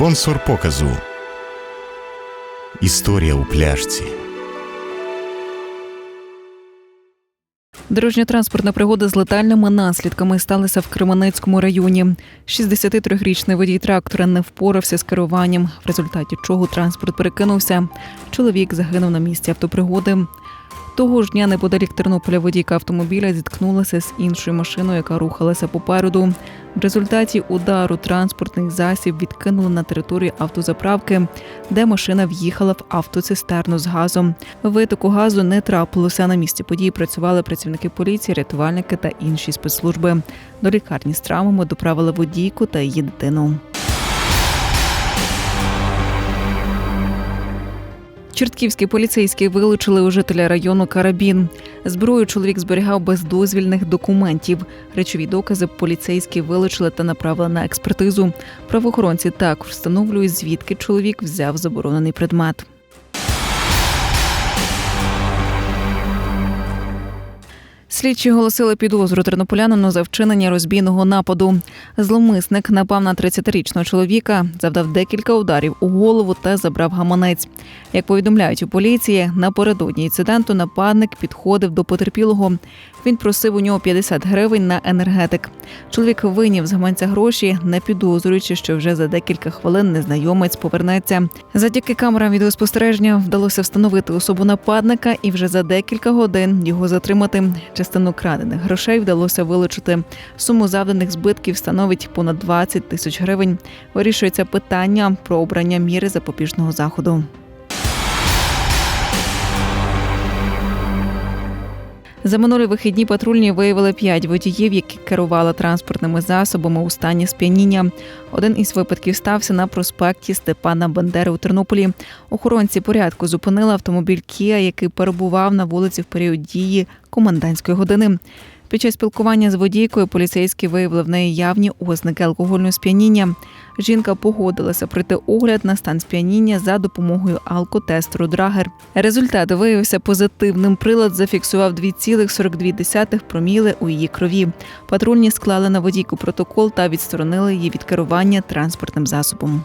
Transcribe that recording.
Спонсор показу. Історія у пляшці. Дорожньо-транспортна пригода з летальними наслідками сталася в Кременецькому районі. 63-річний водій трактора не впорався з керуванням, в результаті чого транспорт перекинувся. Чоловік загинув на місці автопригоди. Того ж дня неподалік Тернополя водійка автомобіля зіткнулася з іншою машиною, яка рухалася попереду. В результаті удару транспортний засіб відкинули на територію автозаправки, де машина в'їхала в автоцистерну з газом. Витоку газу не трапилося. На місці події працювали працівники поліції, рятувальники та інші спецслужби. До лікарні з травмами доправили водійку та її дитину. Чортківські поліцейські вилучили у жителя району карабін. Зброю чоловік зберігав без дозвільних документів. Речові докази поліцейські вилучили та направили на експертизу. Правоохоронці також встановлюють, звідки чоловік взяв заборонений предмет. Слідчі оголосили підозру тернополянину за вчинення розбійного нападу. Зловмисник напав на 30-річного чоловіка, завдав декілька ударів у голову та забрав гаманець. Як повідомляють у поліції, напередодні інциденту нападник підходив до потерпілого. Він просив у нього 50 гривень на енергетик. Чоловік виняв з гаманця гроші, не підозрюючи, що вже за декілька хвилин незнайомець повернеться. Завдяки камерам відеоспостереження вдалося встановити особу нападника, і вже за декілька годин його затримати. Частину крадених грошей вдалося вилучити. Суму завданих збитків становить понад 20 тисяч гривень. Вирішується питання про обрання міри запобіжного заходу. За минулі вихідні патрульні виявили п'ять водіїв, які керували транспортними засобами у стані сп'яніння. Один із випадків стався на проспекті Степана Бандери у Тернополі. Охоронці порядку зупинили автомобіль Кія, який перебував на вулиці в період дії комендантської години. Під час спілкування з водійкою поліцейські виявили в неї явні ознаки алкогольного сп'яніння. Жінка погодилася пройти огляд на стан сп'яніння за допомогою алкотестеру Драгер. Результат виявився позитивним. Прилад зафіксував 2,42 проміли у її крові. Патрульні склали на водійку протокол та відсторонили її від керування транспортним засобом.